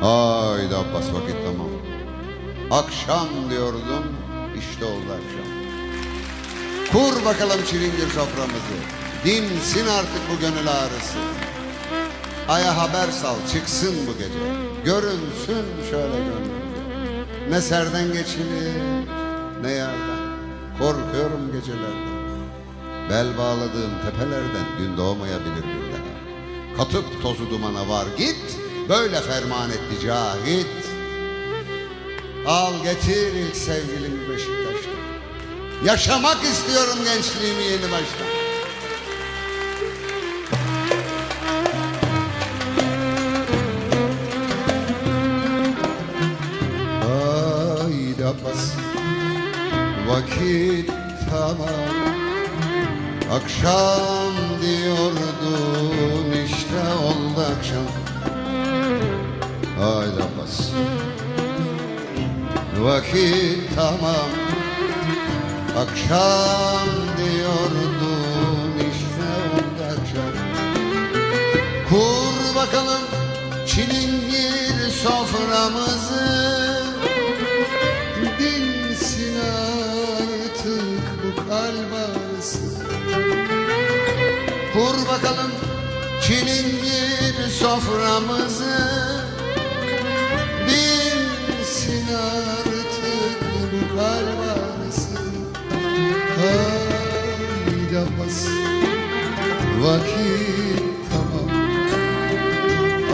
Haydi Abbas vakit tamam. Akşam diyordum, işte oldu akşam. Kur bakalım çilingir soframızı. Dinsin artık bu gönül ağrısı. Aya haber sal, çıksın bu gece. Görünsün şöyle gönlümce. Ne serden geçilir, ne yerden. Korkuyorum gecelerden. Bel bağladığım tepelerden gün doğmayabilir bir daha. Katıp tozu dumana var git, böyle ferman etti cahit. Al getir ilk sevgilimi Beşiktaş'ta. Yaşamak istiyorum gençliğimi yeni baştan. Haydi Abbas Vakit tamam Akşam diyordun işte oldu akşam Abbas. Vakit tamam. Akşam diyordun işte oldu akşam. Kur bakalım çilingir soframızı. Dinsin artık bu kalp Kur bakalım çilingir soframızı Abbas vakit tamam.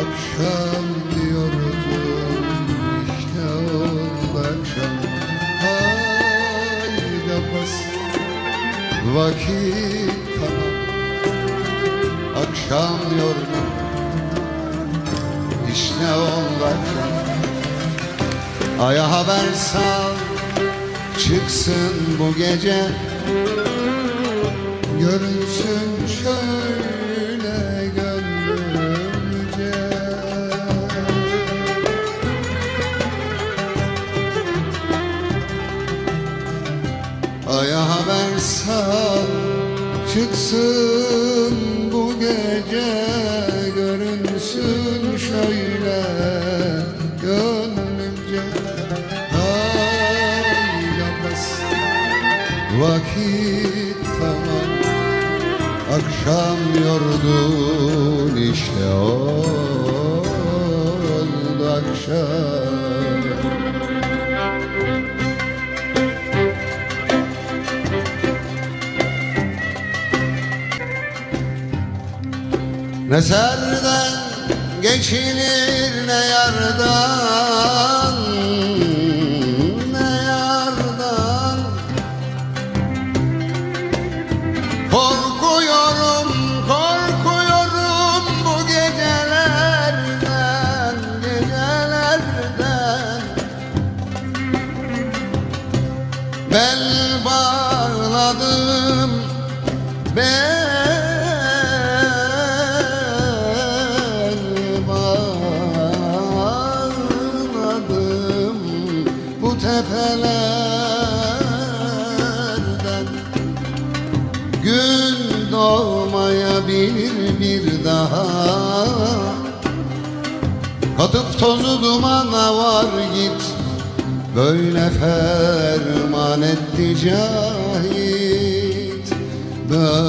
Akşam diyordum işte oldu akşam. Haydi Abbas vakit tamam. Akşam diyordum işte oldu akşam. Aya haber sal çıksın bu gece Görünsün şöyle gönlümce. Aya haber sal çıksın bu gece. Görünsün şöyle gönlümce. Haydi Abbas Vakit tamam Akşam yordun işte oldu akşam. Ne serden geçilir ne yardan Bel bağladım Bel bağladım Bu tepelerden. Gün doğmayabilir bir daha. Katıp tozu dumana var git Böyle ferman etti cahit Böyle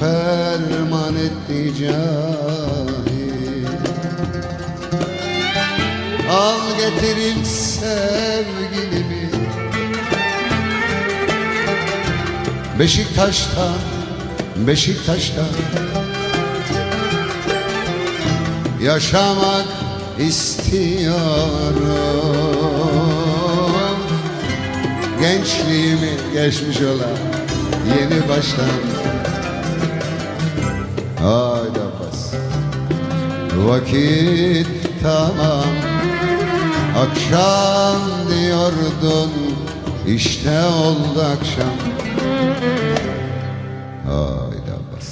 ferman etti cahit. Al getirin sevgilimi. Beşiktaş'tan, Beşiktaş'tan yaşamak istiyorum. Gençliğimi geçmiş olan yeni baştan. Haydi bas Vakit tamam. Akşam diyordun işte oldu akşam. Haydi bas